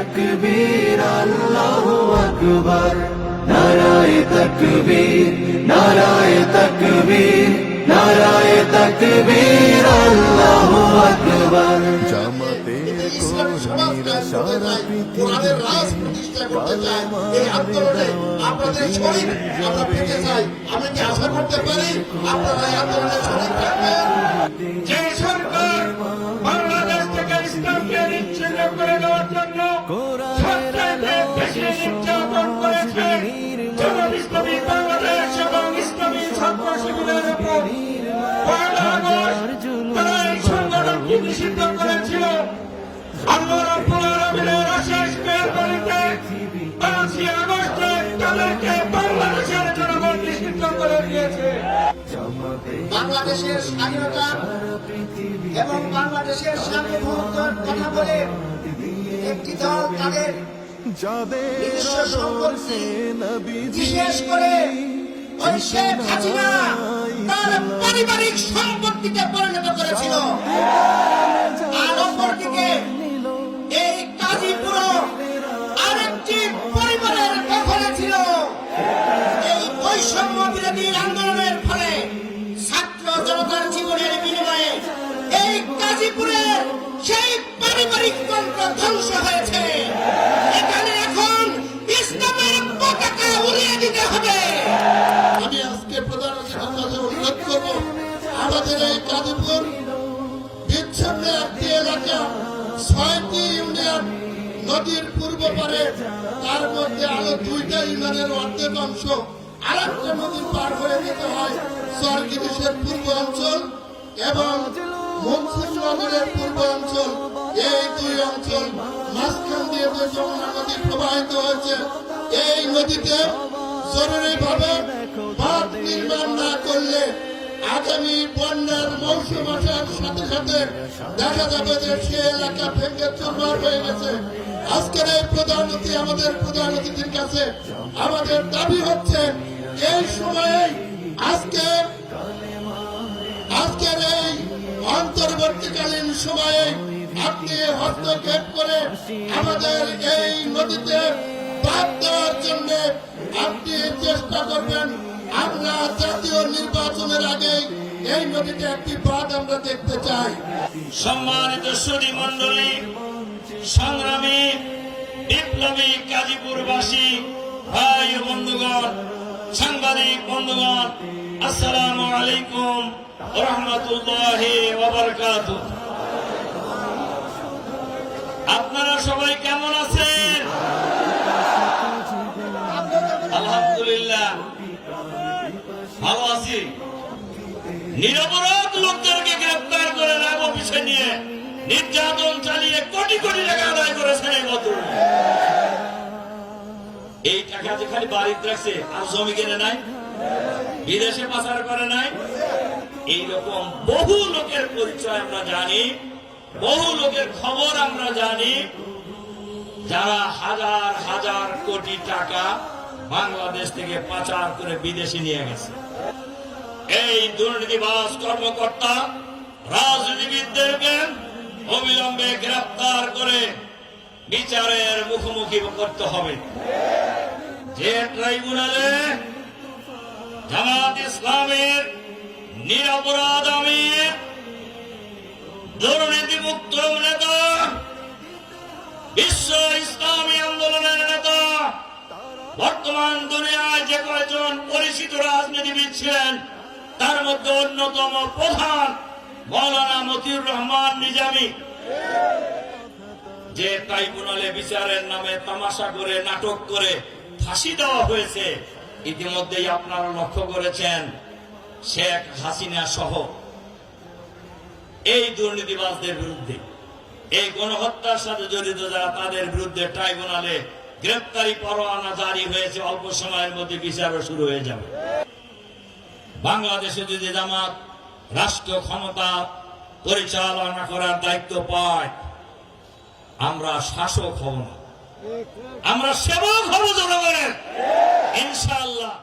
তকবীর আল্লাহু আকবার। নারায়ে তকবীর নারায়ে তকবীর নারায়ে তকবীর আল্লাহু আকবার। জামাতের কায়েম সারা পৃথিবীতে কোরআনের আপনাদের শরীর আমরা পেতে চাই। আমি কি আশা করতে পারি? আপনারা এই আন্দোলনে শরীর থাকবেন? বাংলাদেশের স্বাধীনতা এবং বাংলাদেশের সার্বভৌমত্বের কথা বলে একটি দল তাদের বিশেষ করে ওই শেখ হাসিনা তার পারিবারিক সম্পত্তিতে পরিণত করেছিল। আর অপরদিকে এই কাজীপুর আরেকটি পরিবারের দখলে ছিল। এই বৈষম্য বিরোধী আন্দোলনের এই গাজীপুরের সেই পারিবারিক তন্ত্র ধ্বংস হয়েছে। এখানে এখন ইসলামের পতাকা উড়িয়ে দিতে হবে। আমি আজকে প্রধান অতিথির অনুরোধ করব, আমাদের এই গাজীপুর বিচ্ছিন্ন একটি এলাকা, ছয়টি ইউনিয়ন, নদীর পূর্ব পারে, তার মধ্যে আরও দুইটা ইউনিয়নের অর্ধেক অংশ আর একটা নদীর পার হয়ে যেতে হয় সরগিরিশের পূর্ব অঞ্চল এবং মুন্সিনগরের পূর্ব অঞ্চল এই দুই অঞ্চল মাঝখান দিয়ে যে নদী প্রবাহিত হয়েছে, এই নদীতে জরুরিভাবে বাঁধ নির্মাণ না করলে আগামী বন্যার মৌসুম আসার সাথে সাথে দেখা যাবে যে সে এলাকা ভেঙে চুরমার হয়ে গেছে। আজকের এই আমাদের প্রধান অতিথির কাছে আমাদের দাবি হচ্ছে, এই সময়ে আজকে সময়ে আপনি হস্তক্ষেপ করে আমাদের এই নদীতে বাদ দেওয়ার জন্য আপনি চেষ্টা করবেন আমরা জাতীয় নির্বাচনের আগে এই নদীতে একটি বাঁধ আমরা দেখতে চাই। সম্মানিত সুদী মন্ডলী সংগ্রামী, বিপ্লবী গাজীপুরবাসী, ভাই বন্ধুগণ, সাংবাদিক বন্ধুগণ, আসসালামু আলাইকুম রহমতুল্লাহ আপনারা সবাই কেমন আছেন? আলহামদুলিল্লাহ। ভালো আছি। নিরপরাধ লোকদেরকে গ্রেপ্তার করে র্যাব অফিসে নিয়ে নির্যাতন চালিয়ে কোটি কোটি টাকা আদায় করেছেন এই মতো এই টাকা যে খালি বাড়িতে রাখছে, আর জমি কিনে নাই? বিদেশে পাচার করে নাই? এইরকম বহু লোকের পরিচয় আমরা জানি। বহু লোকের খবর আমরা জানি, যারা হাজার হাজার কোটি টাকা বাংলাদেশ থেকে পাচার করে বিদেশে নিয়ে গেছে। এই দুর্নীতিবাজ কর্মকর্তা রাজনীতিবিদদেরকে অবিলম্বে গ্রেপ্তার করে বিচারের মুখোমুখি করতে হবে। যে ট্রাইব্যুনালে জামাত ইসলামের নিরাপরাধ আমির দুর্নীতিমুক্ত নেতা। বিশ্ব ইসলামী আন্দোলনের নেতা। বর্তমান দুনিয়ায় যে কয়েকজন পরিচিত রাজনীতিবিদ ছিলেন, তার মধ্যে অন্যতম প্রধান মৌলানা মতিউর রহমান নিজামী। যে ট্রাইব্যুনালে বিচারের নামে তামাশা করে, নাটক করে ফাঁসি দেওয়া হয়েছে, ইতিমধ্যেই আপনারা লক্ষ্য করেছেন শেখ হাসিনা সহ এই দুর্নীতিবাজদের বিরুদ্ধে, এই গণহত্যার সাথে জড়িত যারা তাদের বিরুদ্ধে ট্রাইব্যুনালে গ্রেপ্তারি পরোয়ানা জারি হয়েছে, অল্প সময়ের মধ্যে বিচারও শুরু হয়ে যাবে। বাংলাদেশে যদি জামাত রাষ্ট্র ক্ষমতা পরিচালনা করার দায়িত্ব পায়, আমরা শাসক হব না। আমরা সেবক হব জনগণের। ইনশাআল্লাহ।